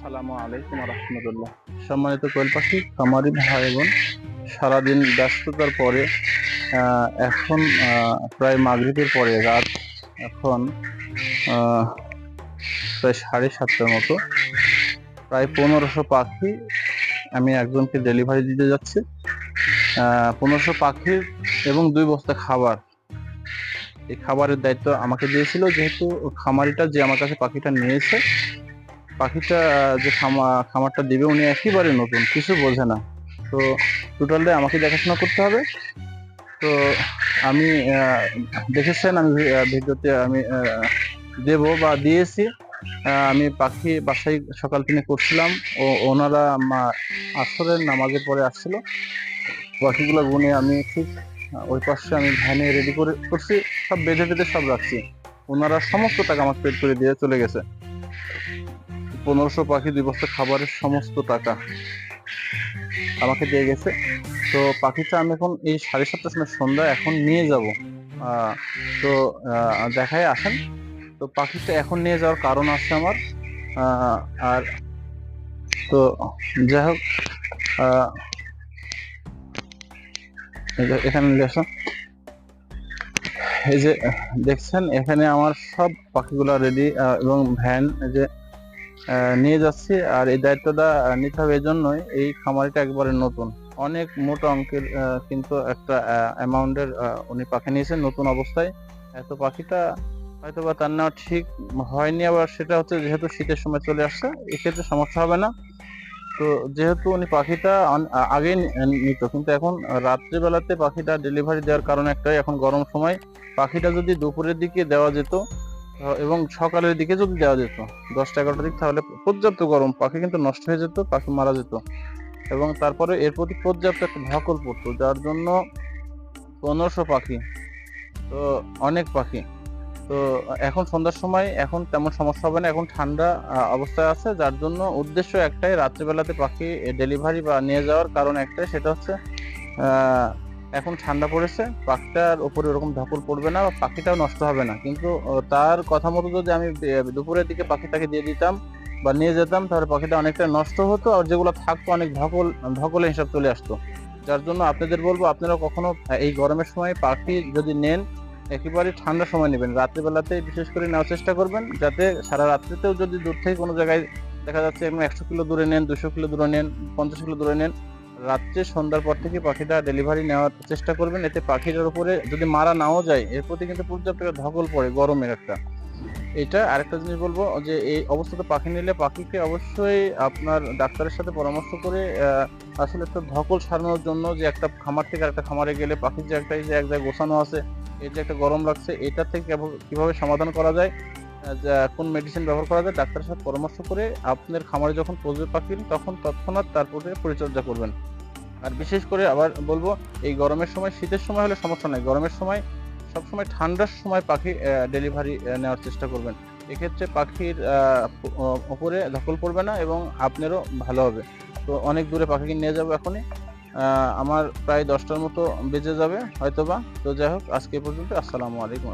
আসসালামু আলাইকুম রহমতুল্লাহ। সম্মানিত কোয়েল পাখি, খামারি ভাই বোন, সারাদিন ব্যস্ততার পরে এখন প্রায় মাগরিবের পরে, রাত এখন প্রায় সাড়ে সাতটার মতো। প্রায় পনেরোশো পাখি আমি একজনকে ডেলিভারি দিতে যাচ্ছি। পনেরোশো পাখির এবং দুই বস্তা খাবার। এই খাবারের দায়িত্ব আমাকে দিয়েছিল, যেহেতু খামারিটা যে আমার কাছে পাখিটা নিয়েছে পাখিটা যে খামা- খামারটা দিবে উনি একেবারে নতুন, কিছু বোঝে না। তো টোটালটা আমাকে দেখাশোনা করতে হবে। তো আমি দেখেছেন আমি ভিডিওতে আমি দেব বা দিয়েছি। আমি পাখি বাসায় সকাল দিনে করছিলাম। ও, ওনারা আসরের নামাজের পরে আসছিল। পাখিগুলো গুনে আমি ঠিক ওই পাশে আমি ভ্যানে রেডি করে করছি। সব বেঁধে বেঁধে সব রাখছি। ওনারা সমস্ত টাকা আমার পেড করে দিয়ে চলে গেছে। পনেরোশো পাখি দুই বস্তা খাবারের সমস্ত টাকা আমাকে দিয়ে গেছে। তো পাখিটা আমি এখন এই সাড়ে সাতটার সময় সন্ধ্যা এখন নিয়ে যাব। তো দেখায় আসেন। তো পাখিটা এখন নিয়ে যাওয়ার কারণ আছে আমার। আর তো যাই হোক এখানে আসো। এই যে দেখছেন, এখানে আমার সব পাখিগুলো রেডি এবং ভ্যান এই যে নিয়ে যাচ্ছি। আর এই দায়িত্বটা নিতে হবে জন্যই এই খামারিটা একবারে নতুন। অনেক মোটা অঙ্কের কিন্তু একটা অ্যামাউন্টের উনি পাখি নিয়েছেন নতুন অবস্থায়। এত পাখিটা হয়তো বা তার নেওয়া ঠিক হয়নি, আবার সেটা হচ্ছে যেহেতু শীতের সময় চলে আসছে, এক্ষেত্রে সমস্যা হবে না। তো যেহেতু উনি পাখিটা আগে নিত, কিন্তু এখন রাত্রিবেলাতে পাখিটা ডেলিভারি দেওয়ার কারণে একটাই, এখন গরম সময়। পাখিটা যদি দুপুরের দিকে দেওয়া যেত এবং সকালের দিকে যদি দেওয়া যেত, দশটা এগারোটার দিক, তাহলে পর্যাপ্ত গরম পাখি কিন্তু নষ্ট হয়ে যেত, পাখি মারা যেত। এবং তারপরে এর প্রতি পর্যাপ্ত একটা ধকল পড়তো, যার জন্য পনেরোশো পাখি, তো অনেক পাখি। তো এখন সন্ধ্যার সময়, এখন তেমন সমস্যা হবে না, এখন ঠান্ডা অবস্থায় আছে, যার জন্য উদ্দেশ্য একটাই, রাত্রিবেলাতে পাখি ডেলিভারি বা নিয়ে যাওয়ার কারণ একটাই, সেটা হচ্ছে এখন ঠান্ডা পড়েছে, পাখিটার ওপরে ওরকম ধকল পড়বে না বা পাখিটাও নষ্ট হবে না। কিন্তু তার কথা মতো যদি আমি দুপুরের দিকে পাখিটাকে দিয়ে দিতাম বা নিয়ে যেতাম, তাহলে পাখিটা অনেকটা নষ্ট হতো আর যেগুলো থাকতো অনেক ধকল ধকলে হিসাব চলে আসতো। যার জন্য আপনাদের বলব, আপনারা কখনো এই গরমের সময় পাখি যদি নেন, একেবারে ঠান্ডার সময় নেবেন। রাত্রিবেলাতে বিশেষ করে নেওয়ার চেষ্টা করবেন, যাতে সারা রাত্রিতেও যদি দূর থেকে কোনো জায়গায় দেখা যাচ্ছে একশো কিলো দূরে নেন, দুশো কিলো দূরে নেন, পঞ্চাশ কিলো দূরে নেন রাত্রে সন্ধ্যার পর থেকে পাখিটা ডেলিভারি নেওয়ার চেষ্টা করবেন। এতে পাখিটার উপরে যদি মারা নাও যায়, এর প্রতি কিন্তু পর্যাপ্ত ধকল পড়ে গরমের একটা। এটা আরেকটা জিনিস বলব যে, এই অবস্থাতে পাখি নিলে পাখিকে অবশ্যই আপনার ডাক্তারের সাথে পরামর্শ করে আসলে একটা ধকল সারানোর জন্য যে একটা খামার থেকে একটা খামারে গেলে পাখির যে একটা, এই যে এক জায়গায় গোছানো আছে, এই যে একটা গরম লাগছে, এটা থেকে কীভাবে সমাধান করা যায় কোন মেডিসিন ব্যবহার করা যায়, ডাক্তারের সাথে পরামর্শ করে আপনার খামারে যখন পৌঁছবে পাখি তখন তৎক্ষণাৎ তারপরে পরিচর্যা করবেন। আর বিশেষ করে আবার বলব, এই গরমের সময়, শীতের সময় হলে সমস্যা নাই। গরমের সময়, সবসময় ঠান্ডার সময় পাখি ডেলিভারি নেওয়ার চেষ্টা করবেন। এক্ষেত্রে পাখির উপরে ধকল পড়বে না এবং আপনারও ভালো হবে। তো অনেক দূরে পাখিকে নিয়ে যাব এখনই। আমার প্রায় দশটার মতো বেজে যাবে, হয়তোবা। তো যাই হোক, আজকে পর্যন্ত। আসসালামু আলাইকুম।